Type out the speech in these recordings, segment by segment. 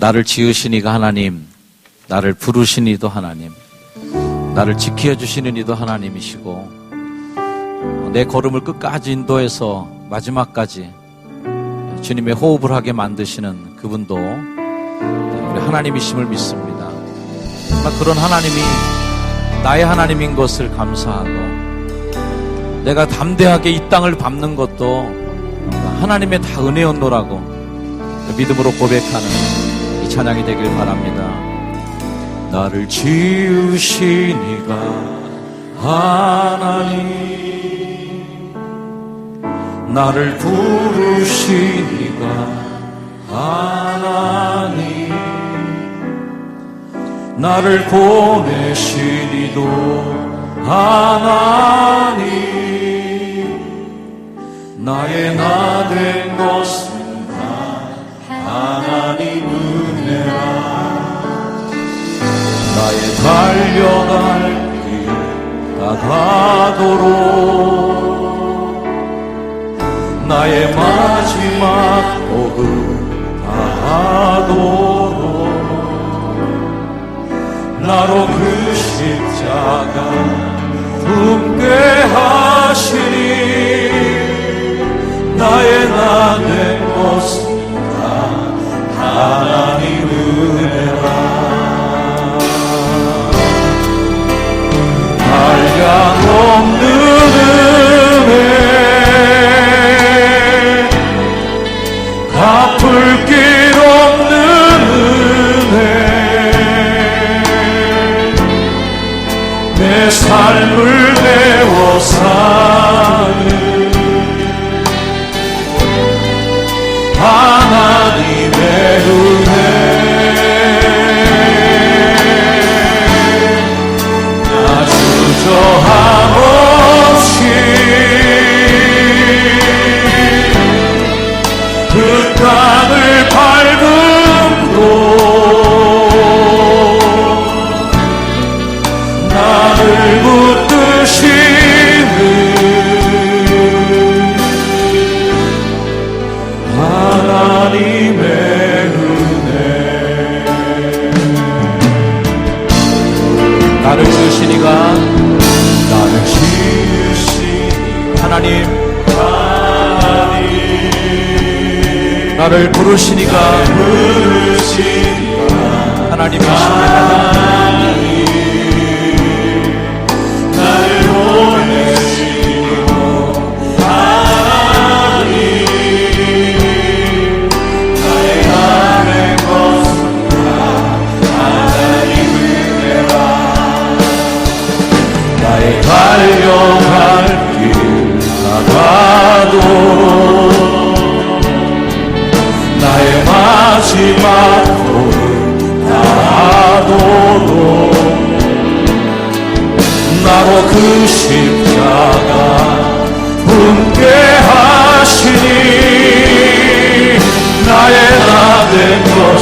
나를 지으시니가 하나님, 나를 부르시니도 하나님, 나를 지켜주시는 이도 하나님이시고, 내 걸음을 끝까지 인도해서 마지막까지 주님의 호흡을 하게 만드시는 그분도 우리 하나님이심을 믿습니다. 그런 하나님이 나의 하나님인 것을 감사하고, 내가 담대하게 이 땅을 밟는 것도 하나님의 다 은혜였노라고 믿음으로 고백하는 이 찬양이 되길 바랍니다. 나를 지으시니가 하나님. 나를 부르시니가 하나님. 나를 보내시니도 하나님. 나의 나 된 것은 달려갈 길 다 가도록 나의 마지막 호흡 삶을 내워 사는 나를 부르시니가 부르시니가 하나님이십니다. 나를 보내시고 하나님 나의 남의 것은 하나님 은혜라 나의 달려갈 호흡 다하도록. 나로 그 십자가 품게 하시니 나의 나된 것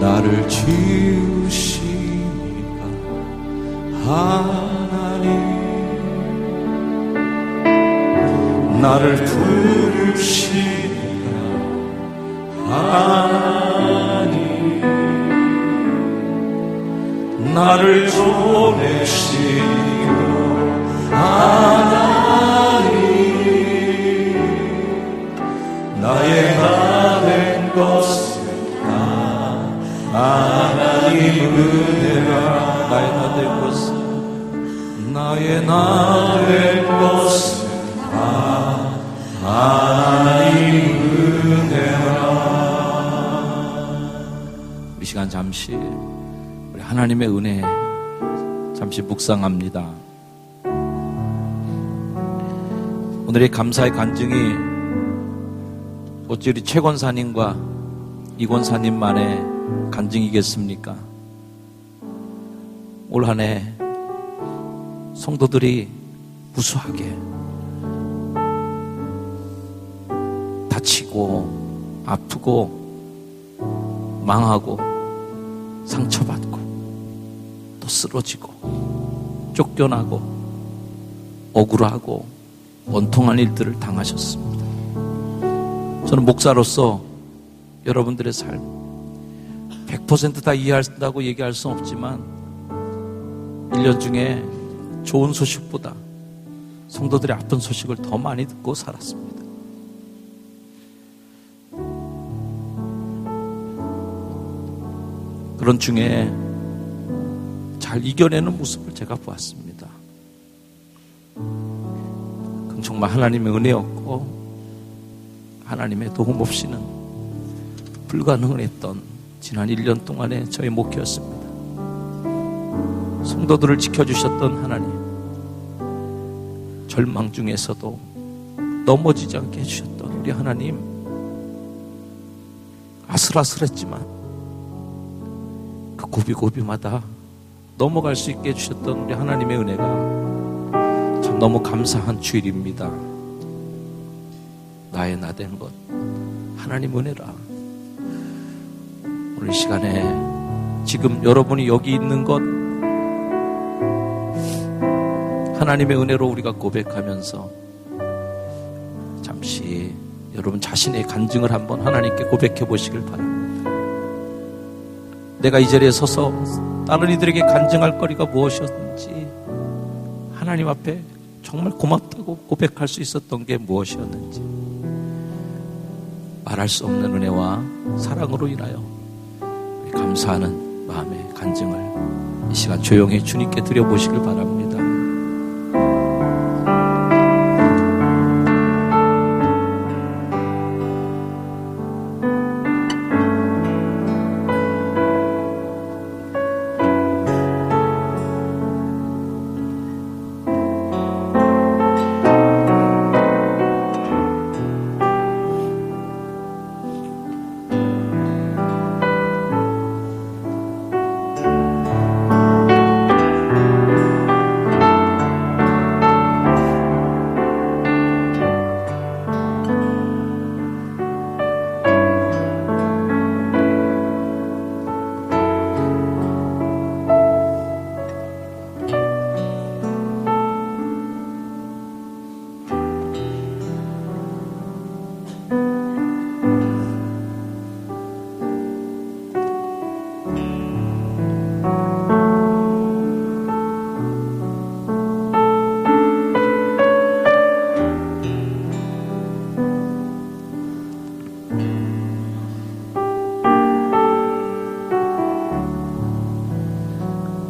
나를 지으시니가 하나님. 나를 부르 나의 나된 것은 다 하나님 은혜라 이 시간 잠시 우리 하나님의 은혜 잠시 묵상합니다. 오늘의 감사의 간증이 어찌 우리 최 권사님과 이 권사님만의 간증이겠습니까? 올 한해 성도들이 무수하게 다치고 아프고 망하고 상처받고 또 쓰러지고 쫓겨나고 억울하고 원통한 일들을 당하셨습니다. 저는 목사로서 여러분들의 삶 100%다 이해한다고 얘기할 수는 없지만 1년 중에 좋은 소식보다 성도들의 아픈 소식을 더 많이 듣고 살았습니다. 그런 중에 잘 이겨내는 모습을 제가 보았습니다. 그건 정말 하나님의 은혜였고 하나님의 도움 없이는 불가능을 했던 지난 1년 동안의 저의 목회였습니다. 성도들을 지켜주셨던 하나님 절망 중에서도 넘어지지 않게 해주셨던 우리 하나님 아슬아슬했지만 그 고비고비마다 넘어갈 수 있게 해주셨던 우리 하나님의 은혜가 참 너무 감사한 주일입니다. 나의 나 된 것 하나님 은혜라. 오늘 이 시간에 지금 여러분이 여기 있는 것 하나님의 은혜로 우리가 고백하면서 잠시 여러분 자신의 간증을 한번 하나님께 고백해 보시길 바랍니다. 내가 이 자리에 서서 다른 이들에게 간증할 거리가 무엇이었는지 하나님 앞에 정말 고맙다고 고백할 수 있었던 게 무엇이었는지 말할 수 없는 은혜와 사랑으로 인하여 감사하는 마음의 간증을 이 시간 조용히 주님께 드려보시길 바랍니다.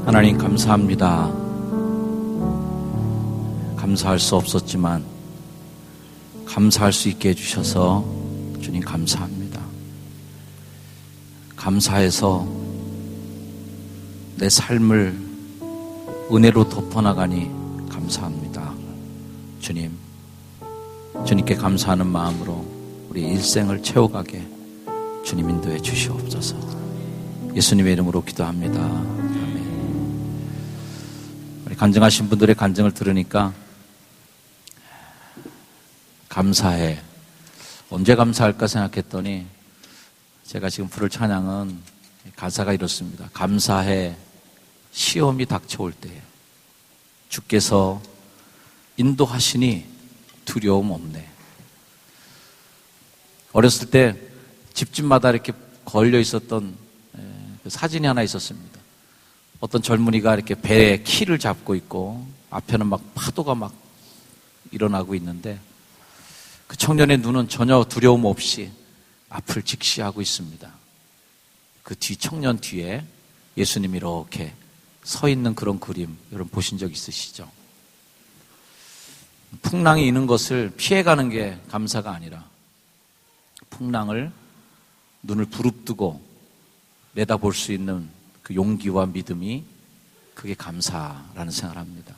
하나님 감사합니다. 감사할 수 없었지만 감사할 수 있게 해주셔서 주님 감사합니다. 감사해서 내 삶을 은혜로 덮어나가니 감사합니다. 주님, 주님께 감사하는 마음으로 우리 일생을 채워가게 주님 인도해 주시옵소서. 예수님의 이름으로 기도합니다. 간증하신 분들의 간증을 들으니까 감사해. 언제 감사할까 생각했더니 제가 지금 부를 찬양은 가사가 이렇습니다. 감사해. 시험이 닥쳐올 때에 주께서 인도하시니 두려움 없네. 어렸을 때 집집마다 이렇게 걸려 있었던 에, 그 사진이 하나 있었습니다. 어떤 젊은이가 이렇게 배에 키를 잡고 있고 앞에는 막 파도가 막 일어나고 있는데 그 청년의 눈은 전혀 두려움 없이 앞을 직시하고 있습니다. 그 뒤 청년 뒤에 예수님이 이렇게 서 있는 그런 그림 여러분 보신 적 있으시죠? 풍랑이 있는 것을 피해가는 게 감사가 아니라 풍랑을 눈을 부릅뜨고 내다볼 수 있는 그 용기와 믿음이 그게 감사라는 생각을 합니다.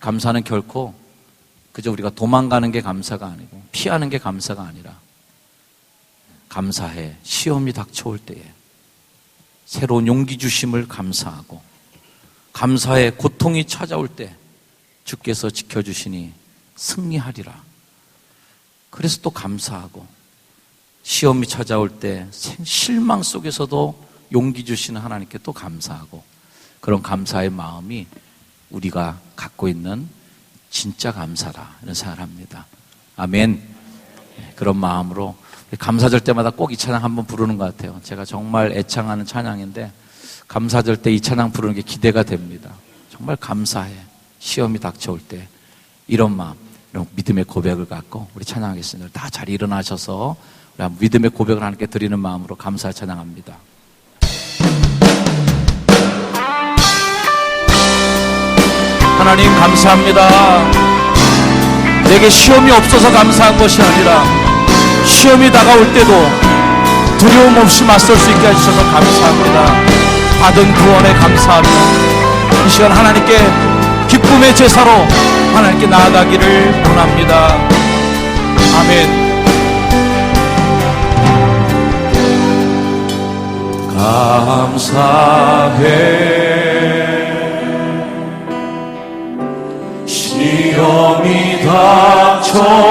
감사는 결코 그저 우리가 도망가는 게 감사가 아니고 피하는 게 감사가 아니라 감사해 시험이 닥쳐올 때에 새로운 용기 주심을 감사하고 감사해 고통이 찾아올 때 주께서 지켜주시니 승리하리라. 그래서 또 감사하고 시험이 찾아올 때 실망 속에서도 용기 주시는 하나님께 또 감사하고 그런 감사의 마음이 우리가 갖고 있는 진짜 감사다 이런 생각을 합니다. 아멘. 네, 그런 마음으로 감사절 때마다 꼭 이 찬양 한번 부르는 것 같아요. 제가 정말 애창하는 찬양인데 감사절 때 이 찬양 부르는 게 기대가 됩니다. 정말 감사해. 시험이 닥쳐올 때 이런 마음, 이런 믿음의 고백을 갖고 우리 찬양하겠습니다. 다 잘 일어나셔서 우리 믿음의 고백을 하나님께 드리는 마음으로 감사 찬양합니다. 하나님 감사합니다. 내게 시험이 없어서 감사한 것이 아니라 시험이 다가올 때도 두려움 없이 맞설 수 있게 해주셔서 감사합니다. 받은 구원에 감사하며 이 시간 하나님께 기쁨의 제사로 하나님께 나아가기를 원합니다. 아멘. 감사해 시험이 닥쳐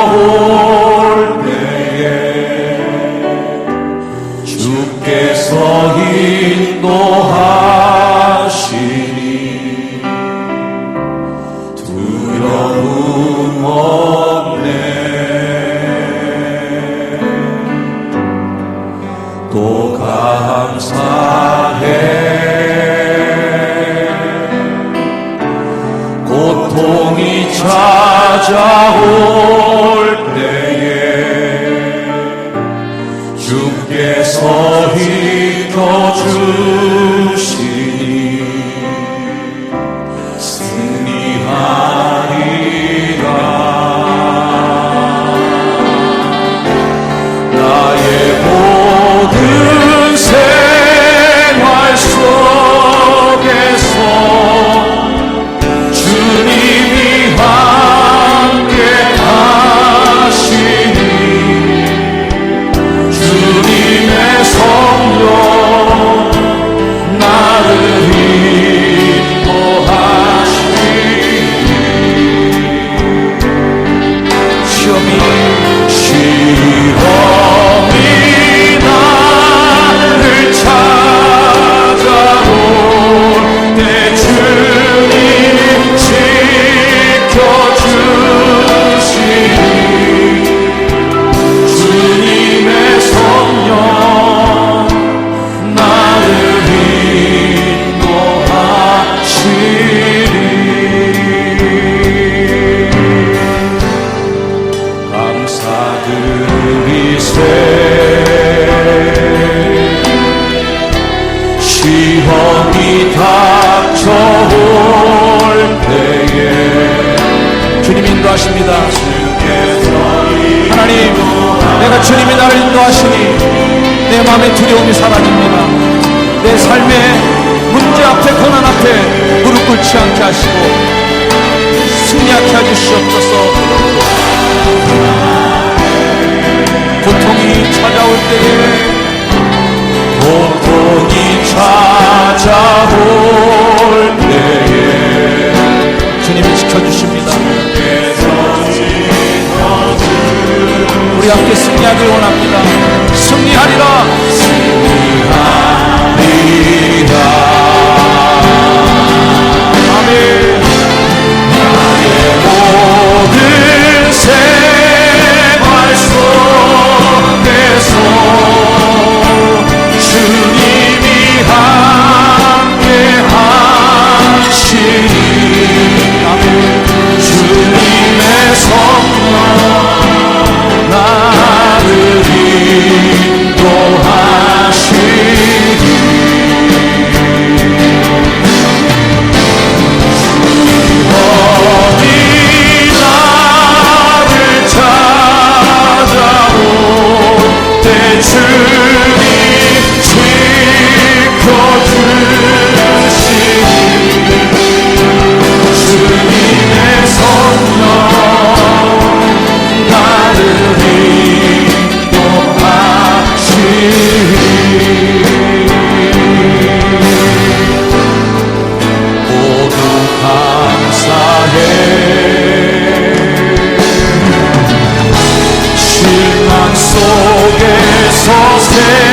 주께서 이켜주 주님이 나를 인도하시니 내 마음의 두려움이 사라집니다. 내 삶의 문제 앞에 고난 앞에 무릎 꿇지 않게 하시고 승리하게 해주시옵소서. 고통이 찾아올 때에 고통이 찾아올 때에 주님이 지켜주십니다. 함께 승리하길 원합니다. 승리하리라. 기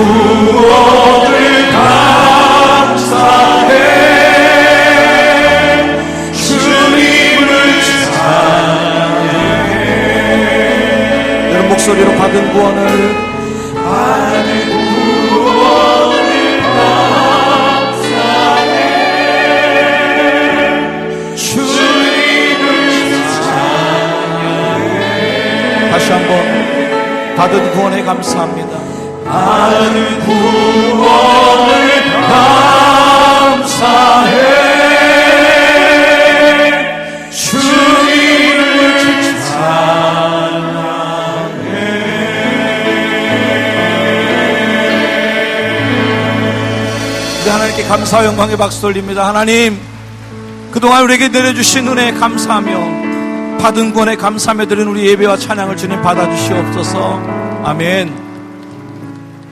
받 감사와 영광의 박수 돌립니다. 하나님, 그동안 우리에게 내려주신 은혜에 감사하며 받은 구원에 감사하며 드린 우리 예배와 찬양을 주님 받아주시옵소서. 아멘.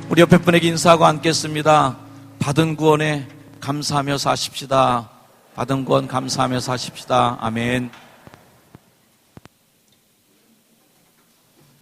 우리 옆에 분에게 인사하고 앉겠습니다. 받은 구원에 감사하며 사십시다. 받은 구원 감사하며 사십시다. 아멘.